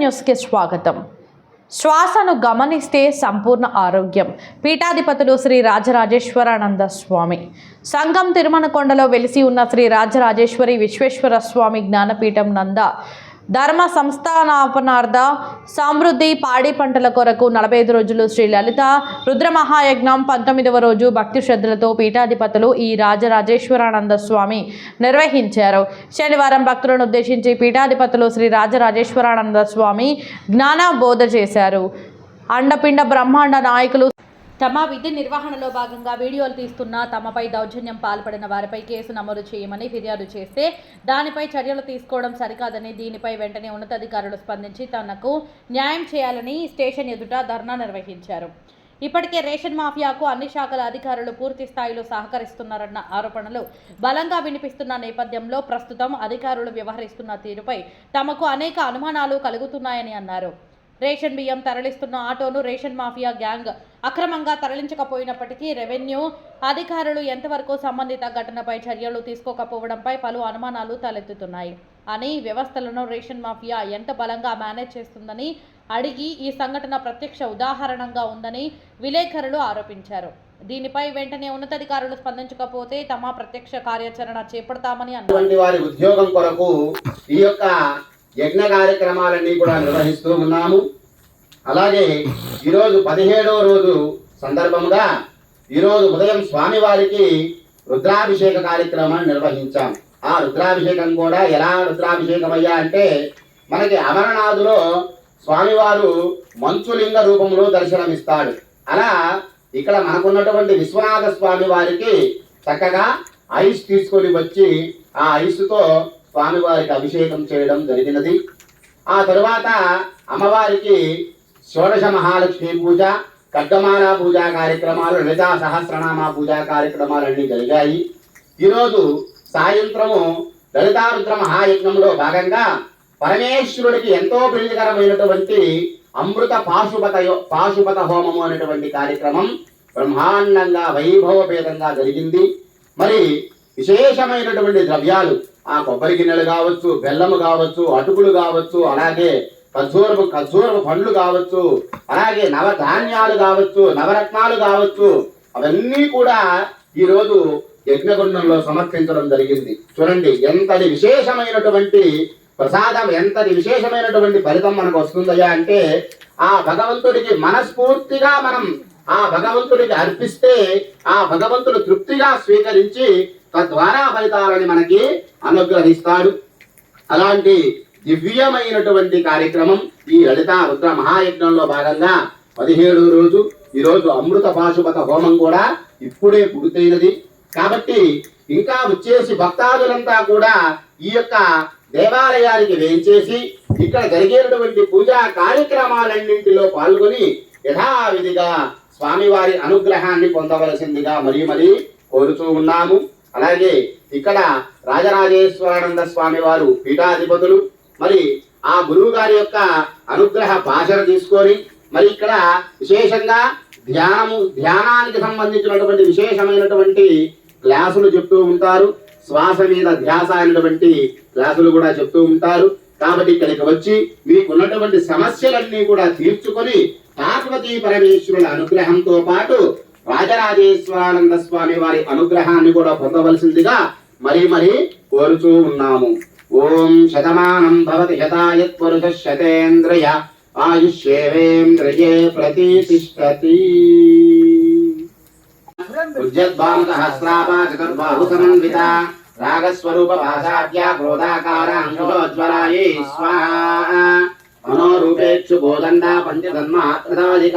న్యూస్కి స్వాగతం. శ్వాసను గమనిస్తే సంపూర్ణ ఆరోగ్యం. పీఠాధిపతులు శ్రీ రాజరాజేశ్వరానంద స్వామి. సంఘం తిరుమనకొండలో వెలిసి ఉన్న శ్రీ రాజరాజేశ్వరి విశ్వేశ్వర స్వామి జ్ఞానపీఠం నంద ధర్మ సంస్థానాపనార్థ సమృద్ధి పాడి పంటల కొరకు నలభై ఐదు రోజులు శ్రీ లలిత రుద్ర మహాయజ్ఞం పంతొమ్మిదవ రోజు భక్తి శ్రద్ధలతో పీఠాధిపతులు ఈ రాజరాజేశ్వరానంద స్వామి నిర్వహించారు. శనివారం భక్తులను ఉద్దేశించి పీఠాధిపతులు శ్రీ రాజరాజేశ్వరానంద స్వామి జ్ఞాన బోధ చేశారు. అండపిండ బ్రహ్మాండ నాయకులు తమ విధి నిర్వహణలో భాగంగా వీడియోలు తీస్తున్న తమపై దౌర్జన్యం పాల్పడిన వారిపై కేసు నమోదు చేయమని ఫిర్యాదు చేస్తే దానిపై చర్యలు తీసుకోవడం సరికాదని దీనిపై వెంటనే ఉన్నతాధికారులు స్పందించి తనకు న్యాయం చేయాలని స్టేషన్ ఎదుట ధర్నా నిర్వహించారు. ఇప్పటికే రేషన్ మాఫియాకు అన్ని శాఖల అధికారులు పూర్తి స్థాయిలో సహకరిస్తున్నారన్న ఆరోపణలు బలంగా వినిపిస్తున్న నేపథ్యంలో ప్రస్తుతం అధికారులు వ్యవహరిస్తున్న తీరుపై తమకు అనేక అనుమానాలు కలుగుతున్నాయని అన్నారు. రేషన్ బియ్యం తరలిస్తున్న ఆటోను రేషన్ మాఫియా గ్యాంగ్ అక్రమంగా తరలించకపోయినప్పటికీ రెవెన్యూ అధికారులు ఎంతవరకు సంబంధిత ఘటనపై చర్యలు తీసుకోకపోవడంపై పలు అనుమానాలు తలెత్తుతున్నాయి. అని వ్యవస్థలను రేషన్ మాఫియా ఎంత బలంగా మేనేజ్ చేస్తుందని అడిగి ఈ సంఘటన ప్రత్యక్ష ఉదాహరణంగా ఉందని విలేకరులు ఆరోపించారు. దీనిపై వెంటనే ఉన్నతాధికారులు స్పందించకపోతే తమ ప్రత్యక్ష కార్యాచరణ చేపడతామని అన్నారు. వారి ఉద్యోగం కొరకు ఈ యొక్క యజ్ఞ కార్యక్రమాలన్నీ కూడా నిర్వహిస్తూ ఉన్నాము. అలాగే ఈరోజు పదిహేడవ రోజు సందర్భంగా ఈరోజు ఉదయం స్వామివారికి రుద్రాభిషేక కార్యక్రమాన్ని నిర్వహించాం. ఆ రుద్రాభిషేకం కూడా ఎలా రుద్రాభిషేకం అయ్యా అంటే మనకి అమరనాథులో స్వామివారు మంచులింగ రూపంలో దర్శనమిస్తాడు. అలా ఇక్కడ మనకున్నటువంటి విశ్వనాథ స్వామి వారికి చక్కగా ఐస్ తీసుకొని వచ్చి ఆ ఐస్తో స్వామివారికి అభిషేకం చేయడం జరిగినది. ఆ తరువాత అమ్మవారికి షోడశ మహాలక్ష్మి పూజ ఖడ్గమాల పూజా కార్యక్రమాలు లలితా సహస్రనామ పూజా కార్యక్రమాలన్నీ జరిగాయి. ఈరోజు సాయంత్రము లలితారుద్ర మహాయజ్ఞంలో భాగంగా పరమేశ్వరుడికి ఎంతో ప్రీతికరమైనటువంటి అమృత పాశుపత పాశుపత హోమము అనేటువంటి కార్యక్రమం బ్రహ్మాండంగా వైభవపేతంగా జరిగింది. మరి విశేషమైనటువంటి ద్రవ్యాలు ఆ కొబ్బరి గిన్నెలు కావచ్చు బెల్లము కావచ్చు అటుకులు కావచ్చు అలాగే ఖర్జూరపు ఖర్జూరపు పండ్లు కావచ్చు అలాగే నవధాన్యాలు కావచ్చు నవరత్నాలు కావచ్చు అవన్నీ కూడా ఈరోజు యజ్ఞగుండంలో సమర్పించడం జరిగింది. చూడండి ఎంతటి విశేషమైనటువంటి ప్రసాదం ఎంతటి విశేషమైనటువంటి ఫలితం మనకు వస్తుందయ్యా అంటే ఆ భగవంతుడికి మనస్ఫూర్తిగా మనం ఆ భగవంతుడికి అర్పిస్తే ఆ భగవంతుడు తృప్తిగా స్వీకరించి తద్వారా ఫలితాలని మనకి అనుగ్రహిస్తాడు. అలాంటి దివ్యమైనటువంటి కార్యక్రమం ఈ లలిత రుద్ర మహాయజ్ఞంలో భాగంగా పదిహేడు రోజు ఈరోజు అమృత పాశుపత హోమం కూడా ఇప్పుడే పూర్తయినది. కాబట్టి ఇంకా వచ్చేసి భక్తాదులంతా కూడా ఈ యొక్క దేవాలయానికి వేయించేసి ఇక్కడ జరిగేటటువంటి పూజా కార్యక్రమాలన్నింటిలో పాల్గొని యథావిధిగా స్వామివారి అనుగ్రహాన్ని పొందవలసిందిగా మరీ మరీ కోరుతూ ఉన్నాము. అలాగే ఇక్కడ రాజరాజేశ్వరానంద స్వామి వారు పీఠాధిపతులు. మరి ఆ గురువు గారి యొక్క అనుగ్రహ భాషను తీసుకొని మరి ఇక్కడ విశేషంగా ధ్యానము ధ్యానానికి సంబంధించినటువంటి విశేషమైనటువంటి క్లాసులు చెప్తూ ఉంటారు. శ్వాస మీద ధ్యాస అయినటువంటి క్లాసులు కూడా చెప్తూ ఉంటారు. కాబట్టి ఇక్కడికి వచ్చి మీకున్నటువంటి సమస్యలన్నీ కూడా తీర్చుకొని పార్వతీ పరమేశ్వరుల అనుగ్రహంతో పాటు రాజరాజేశ్వరానంద స్వామి వారి అనుగ్రహాన్ని కూడా పొందవలసిందిగా మరీ మరీ కోరుతూ ఉన్నాము. ఓం శతమానం భవతి శతాయత్పురుష శతేంద్రయ శతేంద్రియ ఆయుష్యేవేంద్రియే ప్రతిష్టతి. ఉజ్జద్భానుసహస్రాపా చతుర్బాహు సమన్విత రాగస్వరూప భాషాద్యా క్రోధాకార అంశోజ్వలాయే స్వాహా. మనోరూపేక్షు గోదండా పంచధన్మాత్రదాధిక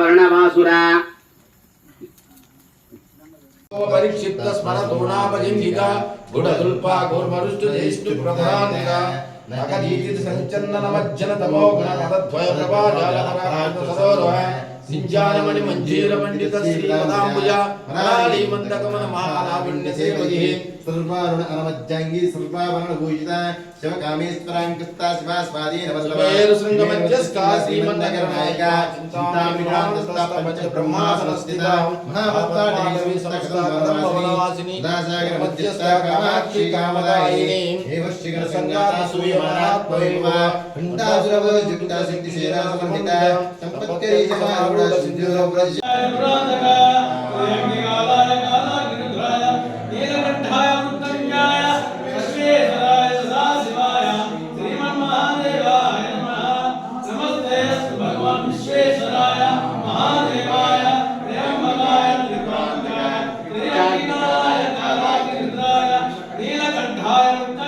తిరస్కారీ పరిక్షిప్త స్మర తోణాపజింగిక గుడదుల్పా గోర్మరుష్టు జ్యేష్ఠు ప్రధానిక నగదీతి సంచందన మజ్జన తమో గుణ పదద్వయ ప్రభా జాలధర సదోరవ सिञ्चानमणि मञ्जीरपण्डित श्रीपदाम्बुजा मरालीमन्दकमन महालावण्यसेवये सर्वारुण अनमज्जाङ्गी सर्वाभरणभूषिता शिवकामेश्वराङ्कृता शिवा स्वादी नवल्लभैरुशृङ्गमञ्जस्का श्रीमन्नगरनायिका चिन्तामिणान्तस्तापञ्च ब्रह्मासनस्थिता महाभक्तादेवीस्तकसंवरवासिनी दासागरमध्यस्था कामाक्षी कामदायिनी एवश्चिगरसङ्गासूयमानात्मैव खण्डासुरवजुक्ता सिद्धिसेना समन्विता सम्पत्करी समारूढ ఏవ శ్రీగణ సంగాత సూయమానాత్మేవ ఖండాసురవ